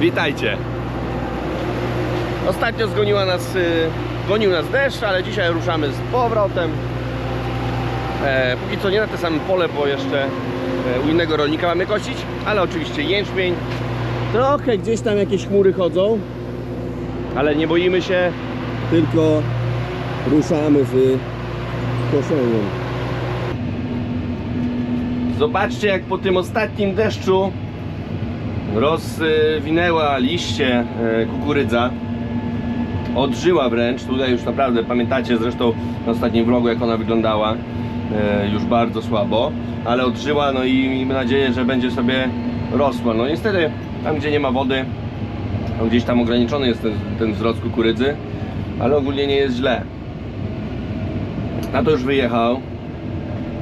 Witajcie. Ostatnio zgoniła nas, y, gonił nas deszcz, ale dzisiaj ruszamy z powrotem. E, póki co nie na te same pole, bo jeszcze e, u innego rolnika mamy kosić, ale oczywiście jęczmień. Trochę gdzieś tam jakieś chmury chodzą, ale nie boimy się, tylko ruszamy z koszeniem. Zobaczcie jak po tym ostatnim deszczu rozwinęła liście e, kukurydza. Odżyła wręcz. Tutaj już naprawdę pamiętacie zresztą na ostatnim vlogu jak ona wyglądała. E, Już bardzo słabo, ale odżyła no i miejmy nadzieję, że będzie sobie rosła. No niestety tam gdzie nie ma wody, to gdzieś tam ograniczony jest ten, ten wzrost kukurydzy, ale ogólnie nie jest źle. Na to już wyjechał.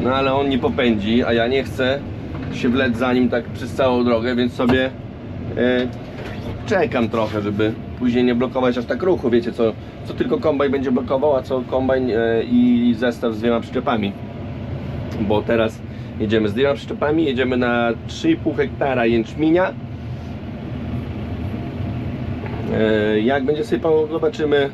No ale on nie popędzi, a ja nie chcę się wlec za nim tak przez całą drogę, więc sobie e, czekam trochę, żeby później nie blokować aż tak ruchu. Wiecie, co, co tylko kombajn będzie blokował, a co kombajn e, i zestaw z dwiema przyczepami. Bo teraz jedziemy z dwiema przyczepami, jedziemy na 3,5 hektara jęczmienia. E, jak będzie sypał, zobaczymy.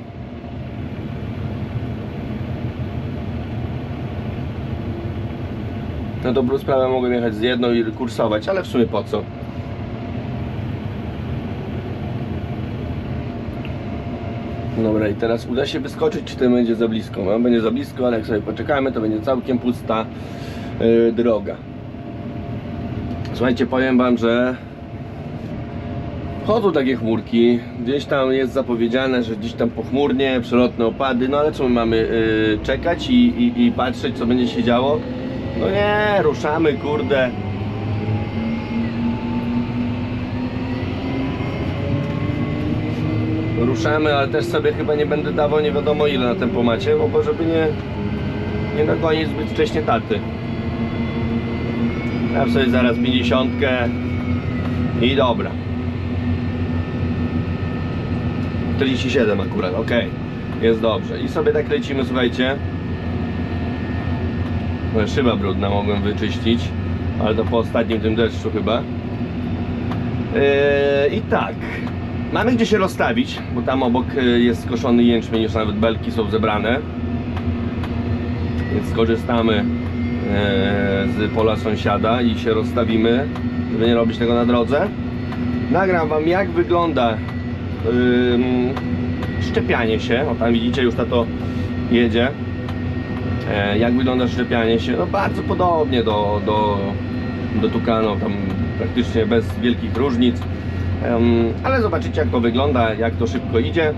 Na dobrą sprawę mogłem jechać z jedną i kursować, ale w sumie po co? Dobra, i teraz uda się wyskoczyć, czy to będzie za blisko? No, będzie za blisko, ale jak sobie poczekamy, to będzie całkiem pusta yy, droga. Słuchajcie, powiem Wam, że chodzą takie chmurki. Gdzieś tam jest zapowiedziane, że gdzieś tam pochmurnie, przelotne opady. No ale my mamy yy, czekać i, i, i patrzeć, co będzie się działo? No nie, ruszamy, kurde. Ruszamy, ale też sobie chyba nie będę dawał nie wiadomo ile na tempomacie, bo żeby nie, nie dogonić zbyt wcześnie taty. Ja sobie zaraz 50 i dobra. 47 akurat, ok. Jest dobrze. I sobie tak lecimy, słuchajcie. Szyba brudna mogłem wyczyścić, ale to po ostatnim tym deszczu chyba. Yy, I tak, mamy gdzie się rozstawić, bo tam obok yy, jest skoszony jęczmień, już nawet belki są zebrane. Więc skorzystamy yy, z pola sąsiada i się rozstawimy, żeby nie robić tego na drodze. Nagram Wam jak wygląda szczepianie się. O tam widzicie, już to jedzie. E, Jak wygląda szczepianie się? No bardzo podobnie do, do, do tam praktycznie bez wielkich różnic. Ale zobaczycie jak to wygląda, jak to szybko idzie.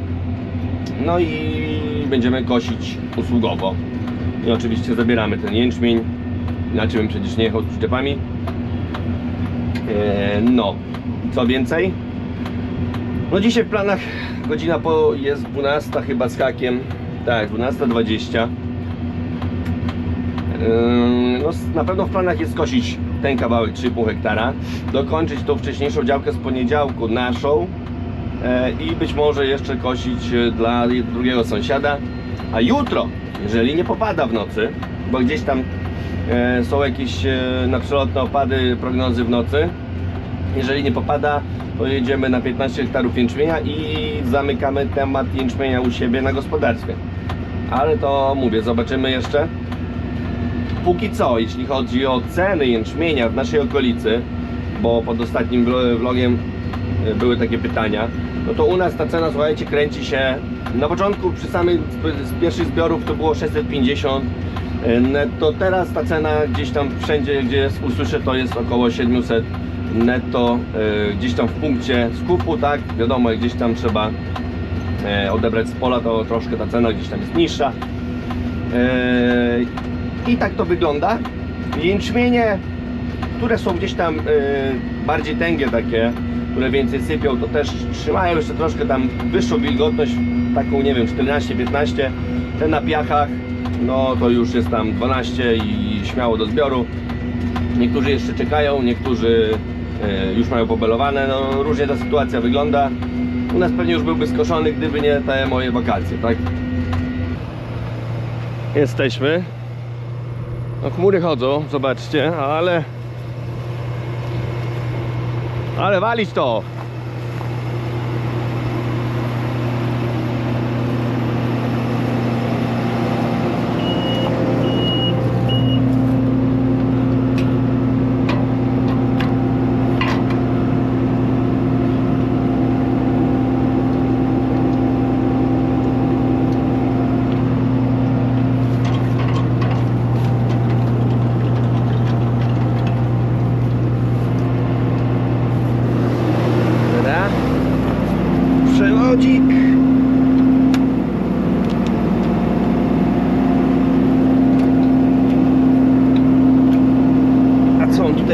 No i będziemy kosić usługowo. I oczywiście zabieramy ten jęczmień. Inaczej bym przecież nie jechał z przyczepami. E, No, co więcej? No dzisiaj w planach godzina po jest 12 chyba z hakiem. Tak, 12.20. No, na pewno w planach jest skosić ten kawałek 3,5 hektara, dokończyć tą wcześniejszą działkę z poniedziałku naszą e, i być może jeszcze kosić e, dla drugiego sąsiada. A jutro, jeżeli nie popada w nocy, bo gdzieś tam e, są jakieś na przelotne opady prognozy w nocy, jeżeli nie popada, to jedziemy na 15 hektarów jęczmienia i zamykamy temat jęczmienia u siebie na gospodarstwie. Ale to mówię, zobaczymy jeszcze póki co, jeśli chodzi o ceny jęczmienia w naszej okolicy, bo pod ostatnim vlo- vlogiem e, były takie pytania, no to u nas ta cena, słuchajcie, kręci się. Na początku przy samych z pierwszych zbiorów to było 650 e, netto, teraz ta cena gdzieś tam wszędzie, gdzie usłyszę, to jest około 700 netto, e, gdzieś tam w punkcie skupu, tak, wiadomo, gdzieś tam trzeba odebrać z pola, to troszkę ta cena gdzieś tam jest niższa. I tak to wygląda. Jęczmienie, które są gdzieś tam e, bardziej tęgie takie, które więcej sypią, to też trzymają jeszcze troszkę tam wyższą wilgotność, taką nie wiem, 14-15. Te na piachach, no to już jest tam 12 i śmiało do zbioru. Niektórzy jeszcze czekają, niektórzy e, już mają pobelowane, no różnie ta sytuacja wygląda. U nas pewnie już byłby skoszony, gdyby nie te moje wakacje, tak? Jesteśmy. No chmury chodzą, zobaczcie, ale... Ale walić to!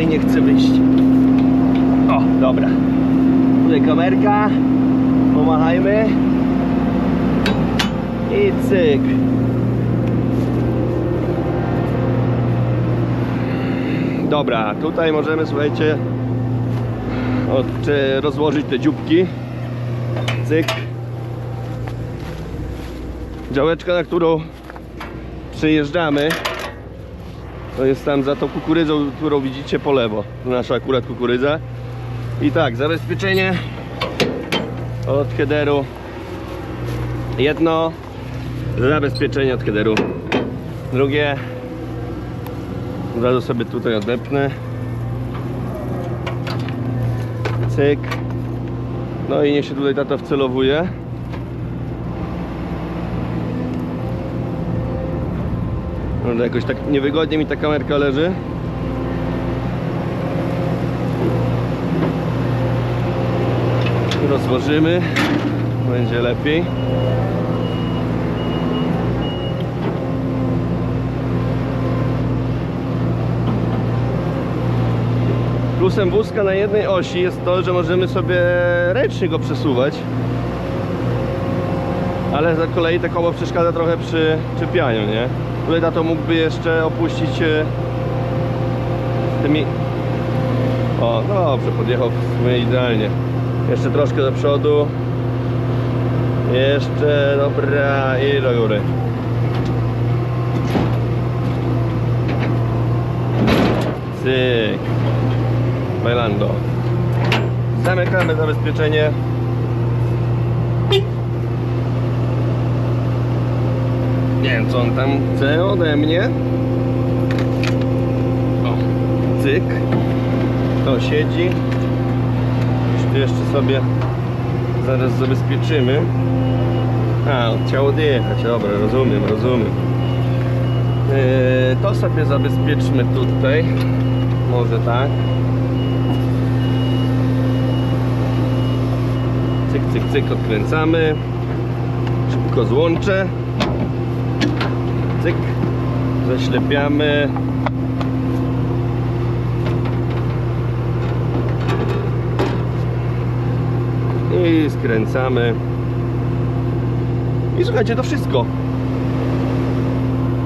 Nie chce wyjść. O, dobra. Tutaj kamerka. Pomachajmy. I cyk. Dobra, tutaj możemy, słuchajcie, od, rozłożyć te dzióbki. Cyk. Działeczka, na którą przejeżdżamy, to jest tam za tą kukurydzą, którą widzicie po lewo. Nasza akurat kukurydza. I tak, zabezpieczenie od headeru. Jedno zabezpieczenie od headeru. Drugie od razu sobie tutaj odepnę. Cyk. No i niech się tutaj tata wcelowuje. Może jakoś tak niewygodnie mi ta kamerka leży. Rozłożymy. Będzie lepiej. Plusem wózka na jednej osi jest to, że możemy sobie ręcznie go przesuwać. Ale z kolei to koło przeszkadza trochę przy czepianiu, nie? Tutaj tato mógłby jeszcze opuścić e, tymi... O, dobrze, podjechał w sumie idealnie. Jeszcze troszkę do przodu. Jeszcze, dobra, i do góry. Cyk. Bailando. Zamykamy zabezpieczenie. Nie wiem co on tam chce ode mnie. O, cyk. To siedzi. Tu jeszcze sobie zaraz zabezpieczymy. A, chciał odjechać. Dobra, rozumiem, rozumiem. Yy, to sobie zabezpieczmy tutaj. Może tak. Cyk, cyk, cyk, odkręcamy. Szybko złączę. Cyk. Zaślepiamy. I skręcamy. I słuchajcie, to wszystko.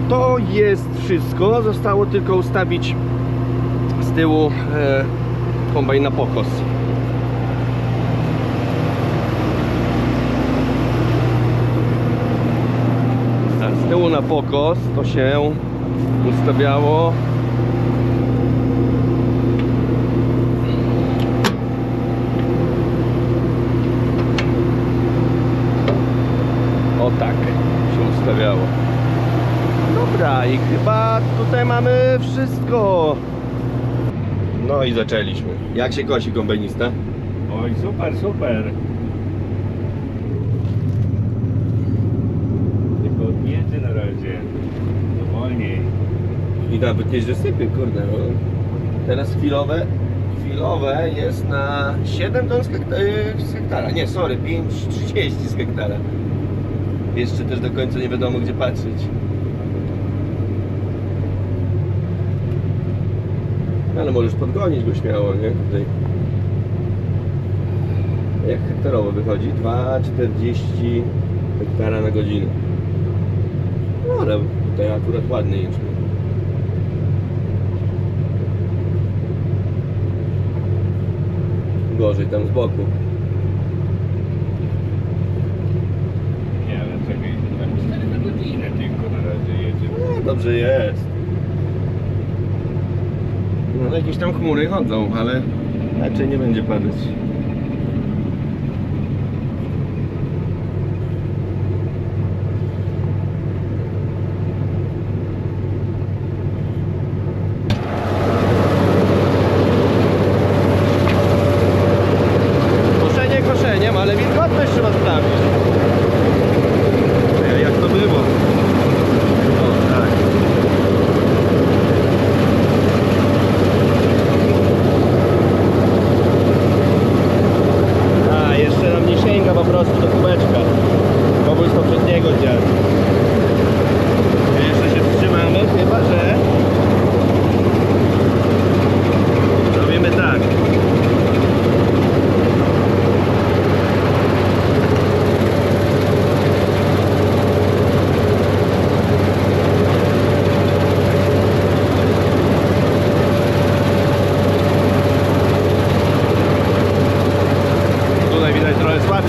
To jest wszystko. Zostało tylko ustawić z tyłu e, kombajn na pokos. A z na pokos to się ustawiało o tak się ustawiało dobra i chyba tutaj mamy wszystko no i zaczęliśmy jak się kosi kombajnista? Oj, super, super. Tylko odjedzie na razie. No wolniej. I nawet nieźle sypie, kurde. No. Teraz chwilowe, chwilowe jest na 7 ton y, z hektara. Nie, sorry, 5,30 z hektara. Jeszcze też do końca nie wiadomo gdzie patrzeć. Ale możesz podgonić go śmiało, nie? Tutaj. Jak hektarowo wychodzi? 2,40 hektara na godzinę. No ale tutaj akurat ładny jęczmień. Gorzej tam z boku. Nie, ale czekaj, tam 4 na godzinę tylko na razie jedzie. No, dobrze jest. No jakieś tam chmury chodzą, ale raczej nie będzie padać. Koszenie koszeniem, ale wilgotność trzeba sprawdzić. Ej, Jak to było? O, tak.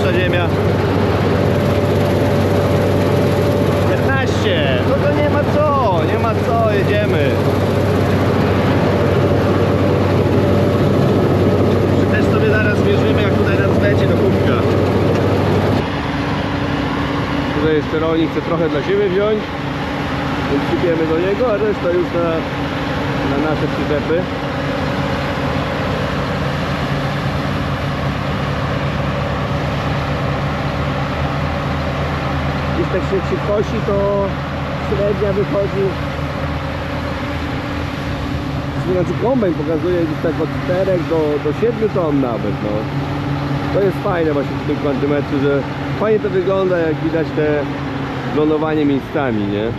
nasza ziemia. 15. No to nie ma co, nie ma co, jedziemy. Też sobie zaraz zmierzymy, jak tutaj nam zleci do kubka. Tutaj rolnik chce trochę dla siebie wziąć, więc sypiemy do niego, a reszta już na, na nasze przyczepy. Jeśli tak się, się kosi, to średnia wychodzi znaczy kombajn pokazuje gdzieś tak od 4 do, do 7 ton nawet, no. To jest fajne właśnie w tym kwantymetrze, że fajnie to wygląda, jak widać te lądowanie miejscami, nie?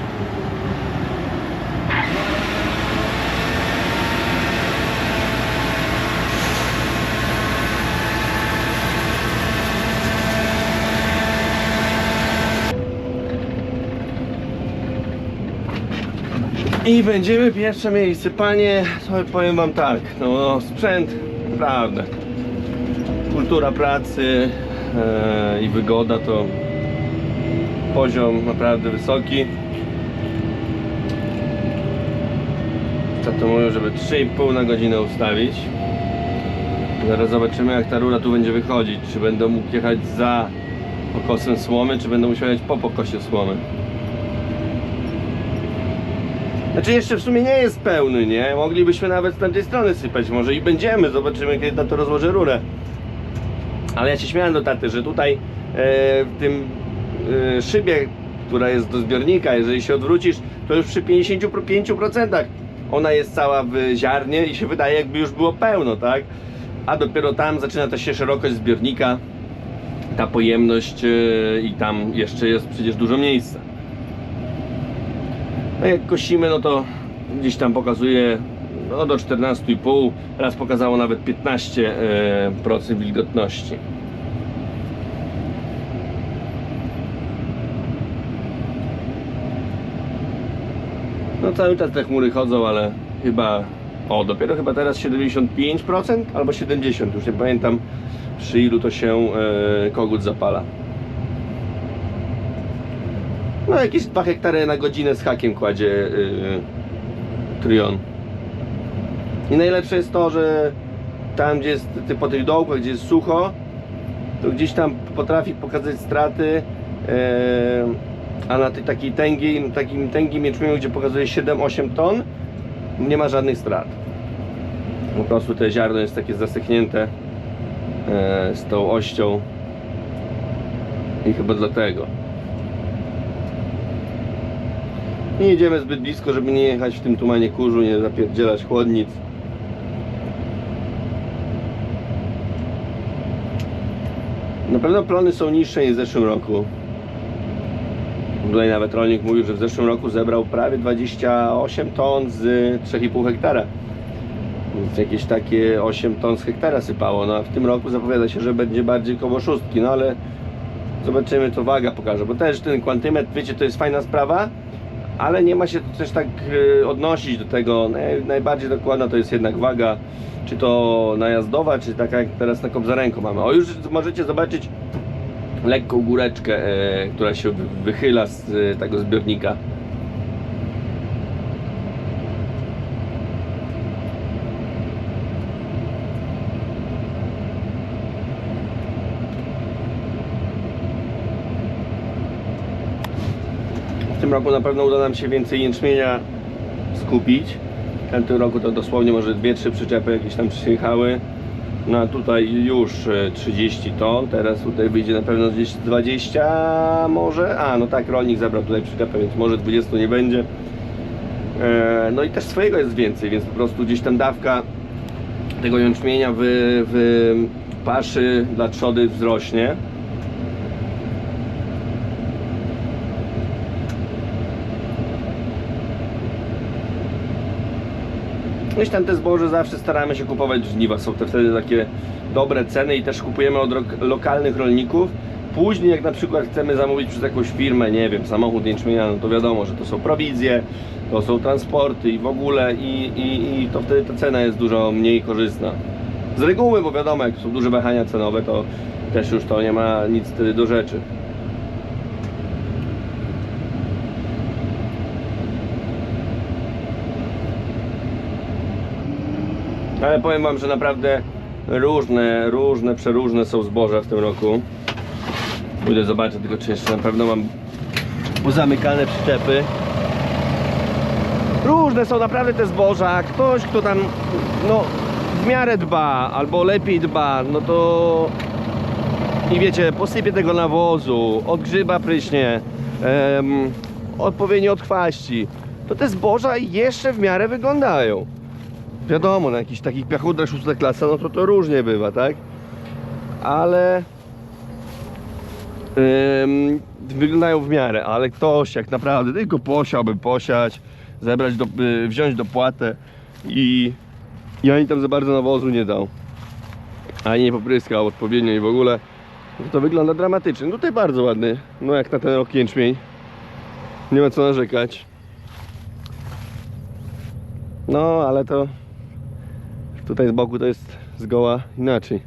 I będziemy pierwsze miejsce. Panie, sobie powiem wam tak, no sprzęt, naprawdę. Kultura pracy e, i wygoda to poziom naprawdę wysoki. To mówią, żeby 3,5 na godzinę ustawić. Zaraz zobaczymy jak ta rura tu będzie wychodzić. Czy będę mógł jechać za pokosem słomy, czy będę musiał jechać po pokosie słomy. Znaczy jeszcze w sumie nie jest pełny, nie? Moglibyśmy nawet z tamtej strony sypać, może i będziemy, zobaczymy kiedy tato rozłoży rurę. Ale ja się śmiałem do taty, że tutaj e, w tym szybie, która jest do zbiornika, jeżeli się odwrócisz, to już przy 55% ona jest cała w ziarnie i się wydaje jakby już było pełno, tak? A dopiero tam zaczyna ta się szerokość zbiornika, ta pojemność e, i tam jeszcze jest przecież dużo miejsca. No jak kosimy, no to gdzieś tam pokazuje no do 14,5, raz pokazało nawet 15% e, procent wilgotności. No cały czas te chmury chodzą, ale chyba, o dopiero chyba teraz 75% albo 70%, już nie pamiętam przy ilu to się e, kogut zapala. No jakieś 2 hektary na godzinę z hakiem kładzie yy, Trion. I najlepsze jest to, że tam gdzie jest po tych dołkach, gdzie jest sucho, to gdzieś tam potrafi pokazać straty, yy, a na tej takiej tęgiej, takim tęgim jęczmieniu, gdzie pokazuje 7-8 ton, nie ma żadnych strat. Po prostu te ziarno jest takie zasychnięte yy, z tą ością i chyba dlatego. Nie jedziemy zbyt blisko, żeby nie jechać w tym tumanie kurzu, nie zapierdzielać chłodnic. Na pewno plony są niższe niż w zeszłym roku. Tutaj nawet rolnik mówił, że w zeszłym roku zebrał prawie 28 ton z 3,5 hektara. Więc jakieś takie 8 ton z hektara sypało. No a w tym roku zapowiada się, że będzie bardziej koło szóstki. No ale zobaczymy, co waga pokaże. Bo też ten kwantymetr, wiecie, to jest fajna sprawa ale nie ma się też tak e, odnosić do tego. Naj- Najbardziej dokładna to jest jednak waga, czy to najazdowa, czy taka jak teraz na kobzarenko mamy. O, już możecie zobaczyć lekką góreczkę, e, która się wy- wychyla z e, tego zbiornika. W tym roku na pewno uda nam się więcej jęczmienia skupić. W tamtym roku to dosłownie może 2-3 przyczepy jakieś tam przyjechały. No tutaj już e, 30 ton, teraz tutaj wyjdzie na pewno gdzieś 20 może. A no tak, rolnik zabrał tutaj przyczepę, więc może 20 nie będzie. E, No i też swojego jest więcej, więc po prostu gdzieś tam dawka tego jęczmienia w, w paszy dla trzody wzrośnie. Gdzieś tam te zboże zawsze staramy się kupować żniwa. Są te wtedy takie dobre ceny i też kupujemy od lokalnych rolników. Później jak na przykład chcemy zamówić przez jakąś firmę, nie wiem, samochód jęczmienia, no to wiadomo, że to są prowizje, to są transporty i w ogóle i, i, i to wtedy ta cena jest dużo mniej korzystna. Z reguły, bo wiadomo, jak są duże wahania cenowe, to też już to nie ma nic wtedy do rzeczy. Ale powiem wam, że naprawdę różne, różne, przeróżne są zboża w tym roku. Pójdę zobaczę tylko czy jeszcze na pewno mam pozamykane przyczepy. Różne są naprawdę te zboża. Ktoś, kto tam no, w miarę dba, albo lepiej dba, no to i wiecie, posypie tego nawozu, odgrzyba pryśnie, odpowiednio odchwaści, to te zboża jeszcze w miarę wyglądają. Wiadomo, na jakichś takich piachudrach szósta klasa, no to to różnie bywa, tak? Ale Ym, wyglądają w miarę, ale ktoś jak naprawdę tylko posiałby posiać, zebrać, do, y, wziąć dopłatę i, i ani tam za bardzo nawozu nie dał, ani nie popryskał odpowiednio i w ogóle, no to wygląda dramatycznie. No tutaj bardzo ładny, no jak na ten rok jęczmień, nie ma co narzekać. No, ale to tutaj z boku to jest zgoła inaczej.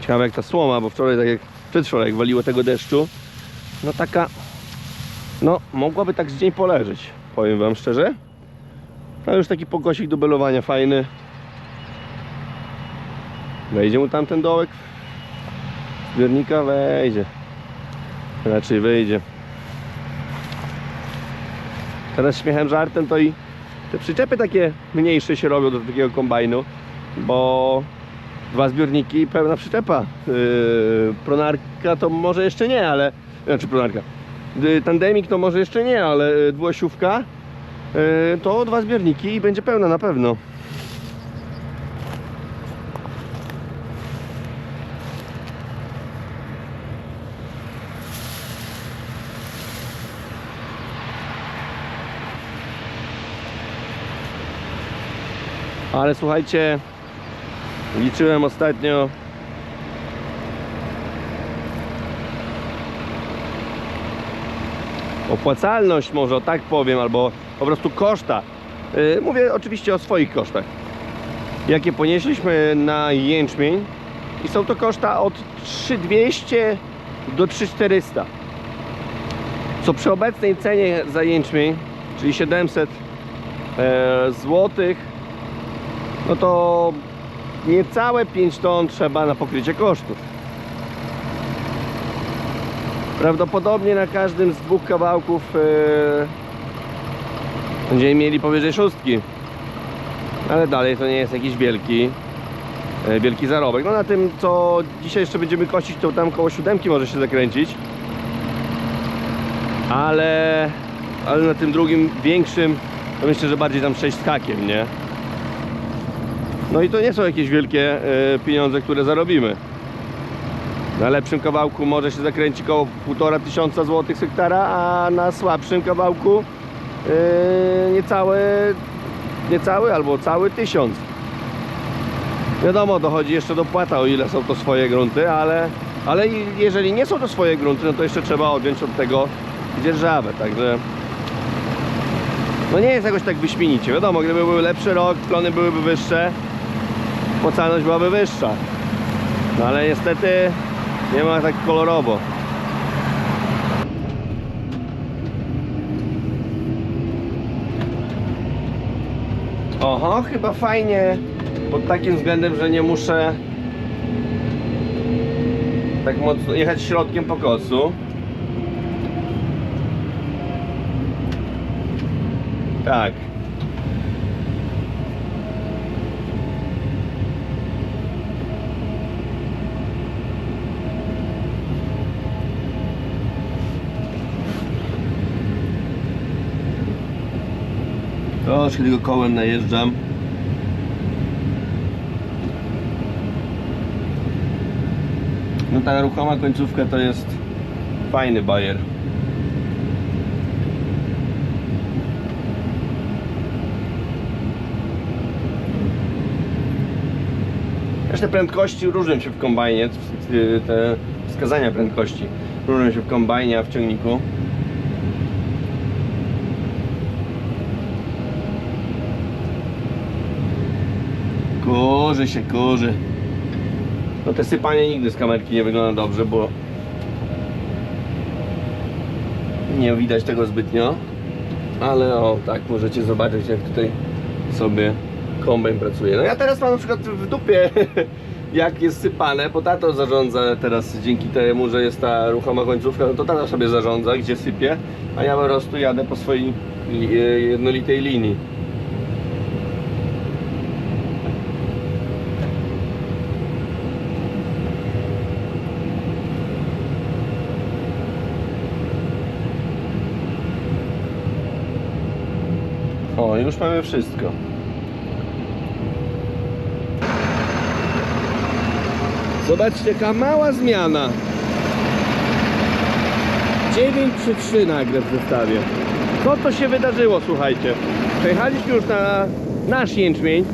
Ciekawe jak ta słoma, bo wczoraj, tak jak przedwczoraj, jak waliło tego deszczu, no taka, no mogłaby tak z dzień poleżeć, powiem wam szczerze. Ale już taki pokosik do belowania fajny. Wejdzie mu tam ten dołek zbiornika? Wejdzie. Raczej wyjdzie. Teraz śmiechem, żartem to i te przyczepy takie mniejsze się robią do takiego kombajnu, bo dwa zbiorniki i pełna przyczepa. Yy, pronarka to może jeszcze nie, ale. Znaczy pronarka. Tandemik to może jeszcze nie, ale dwuosiówka yy, to dwa zbiorniki i będzie pełna na pewno. Ale słuchajcie, Liczyłem ostatnio opłacalność może tak powiem, albo po prostu koszta. Yy, Mówię oczywiście o swoich kosztach. Jakie ponieśliśmy na jęczmień i są to koszta od 3200 do 3400. Co przy obecnej cenie za jęczmień, czyli 700 e, złotych, no to niecałe 5 ton trzeba na pokrycie kosztów. Prawdopodobnie na każdym z dwóch kawałków yy, będziemy mieli powyżej szóstki. Ale dalej to nie jest jakiś wielki yy, wielki zarobek. No na tym co dzisiaj jeszcze będziemy kosić to tam koło siódemki może się zakręcić. Ale, ale na tym drugim większym to myślę, że bardziej tam 6 z hakiem, nie? No i to nie są jakieś wielkie e, pieniądze, które zarobimy. Na lepszym kawałku może się zakręci koło 1,5 tysiąca złotych z hektara, a na słabszym kawałku e, niecały, niecały albo cały tysiąc. Wiadomo, dochodzi jeszcze dopłata, o ile są to swoje grunty, ale, ale jeżeli nie są to swoje grunty, no to jeszcze trzeba odjąć od tego dzierżawę, także no nie jest jakoś tak wyśmienicie. Wiadomo, gdyby był lepszy rok, plony byłyby wyższe, opłacalność byłaby wyższa. No ale niestety nie ma tak kolorowo. Oho, chyba fajnie pod takim względem, że nie muszę tak mocno jechać środkiem pokosu. Tak. Troszkę tylko kołem najeżdżam. No ta ruchoma końcówka to jest fajny bajer. Te prędkości różnią się w kombajnie, te wskazania prędkości różnią się w kombajnie, a w ciągniku. Kurzy się, kurzy. No te sypanie nigdy z kamerki nie wygląda dobrze, bo nie widać tego zbytnio. Ale o, tak możecie zobaczyć jak tutaj sobie kombajn pracuje. No ja teraz mam na przykład w dupie jak jest sypane, bo tato zarządza teraz dzięki temu, że jest ta ruchoma końcówka, no to tata sobie zarządza, gdzie sypie, a ja po prostu jadę po swojej li- jednolitej linii. O, już mamy wszystko. Zobaczcie, jaka mała zmiana. 9 przy 3 nagle w zestawie. Co to się wydarzyło, słuchajcie? Przejechaliśmy już na nasz jęczmień.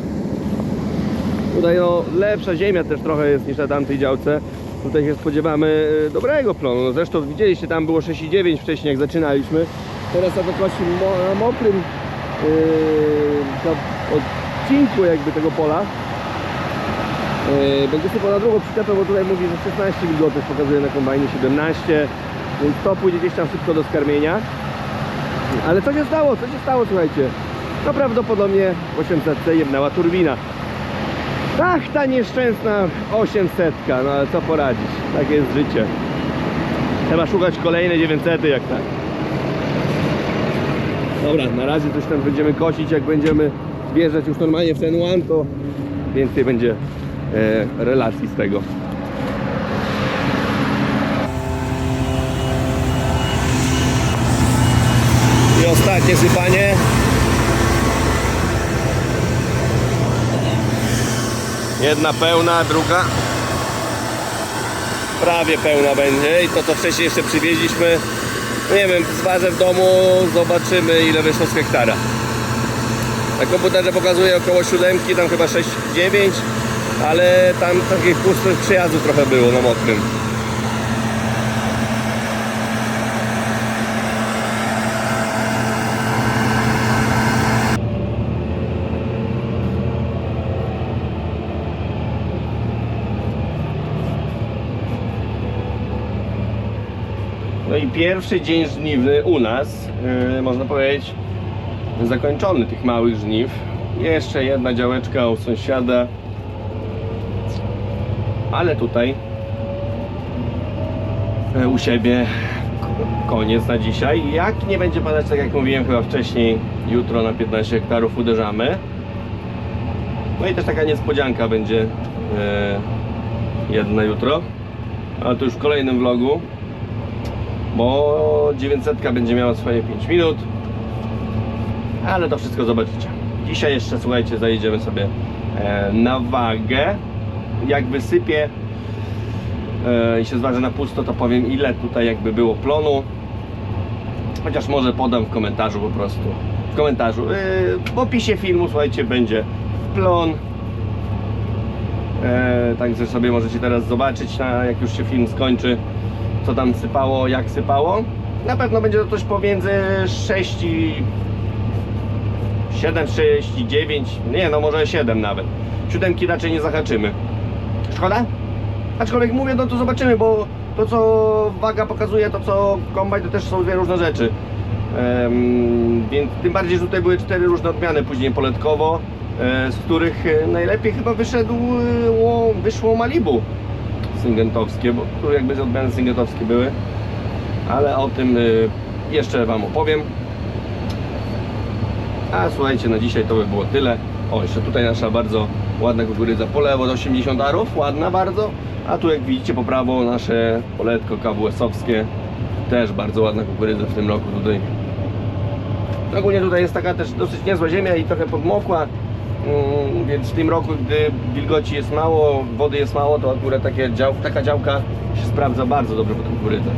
Tutaj no, lepsza ziemia też trochę jest niż na tamtej działce. Tutaj się spodziewamy e, dobrego plonu. No, zresztą widzieliście, tam było 6,9 wcześniej jak zaczynaliśmy. Teraz na na mokrym na odcinku jakby tego pola. Yy, będzie sypał na drugą przyczepę, bo tutaj mówi, że 16 wilgotność pokazuje na kombajnie 17, więc to pójdzie gdzieś tam szybko do skarmienia. Ale co się stało? Co się stało, słuchajcie? No prawdopodobnie w 800 jebnęła turbina. Ach, ta nieszczęsna 800, no ale co poradzić? Takie jest życie. Trzeba szukać kolejne 900 jak tak. Dobra, na razie coś tam będziemy kosić, jak będziemy wjeżdżać już normalnie w ten one, to więcej będzie e, relacji z tego. I ostatnie sypanie. Jedna pełna, druga prawie pełna będzie i to co wcześniej jeszcze przywieźliśmy no nie wiem, zważę w domu, zobaczymy ile wyszło z hektara. Na komputerze pokazuje około siódemki, tam chyba 6-9, ale tam takich pustych przejazdów trochę było na mokrym. I pierwszy dzień żniwny u nas, yy, można powiedzieć, zakończony tych małych żniw. Jeszcze jedna działeczka u sąsiada. Ale tutaj yy, u siebie koniec na dzisiaj. Jak nie będzie padać, tak jak mówiłem chyba wcześniej, jutro na 15 hektarów uderzamy. No i też taka niespodzianka będzie yy, jedna jutro. Ale to już w kolejnym vlogu bo 900 będzie miała swoje 5 minut. Ale to wszystko zobaczycie. Dzisiaj jeszcze słuchajcie zajedziemy sobie e, na wagę. Jak wysypię e, i się zważy na pusto to powiem ile tutaj jakby było plonu. Chociaż może podam w komentarzu po prostu. W komentarzu. E, w opisie filmu słuchajcie będzie plon. Także sobie możecie teraz zobaczyć jak już się film skończy co tam sypało, jak sypało. Na pewno będzie to coś pomiędzy 6 i 7, 6 i 9, nie no może 7 nawet. Siódemki raczej nie zahaczymy. Szkoda? Aczkolwiek mówię, no to zobaczymy, bo to co waga pokazuje, to co kombajn to też są dwie różne rzeczy. Em, więc tym bardziej, że tutaj były cztery różne odmiany później poletkowo, e, z których e, najlepiej chyba wyszedł, e, ło- wyszło Malibu syngentowskie, bo tu jakby odmiany syngentowskie były, ale o tym y, jeszcze Wam opowiem. A słuchajcie, na dzisiaj to by było tyle. O, jeszcze tutaj nasza bardzo ładna kukurydza po lewo do 80 arów, ładna bardzo. A tu jak widzicie po prawo nasze poletko KWS-owskie, też bardzo ładna kukurydza w tym roku tutaj. Ogólnie tutaj jest taka też dosyć niezła ziemia i trochę podmokła, więc w tym roku, gdy wilgoci jest mało, wody jest mało, to akurat takie dział, taka działka się sprawdza bardzo dobrze pod kukurydzę.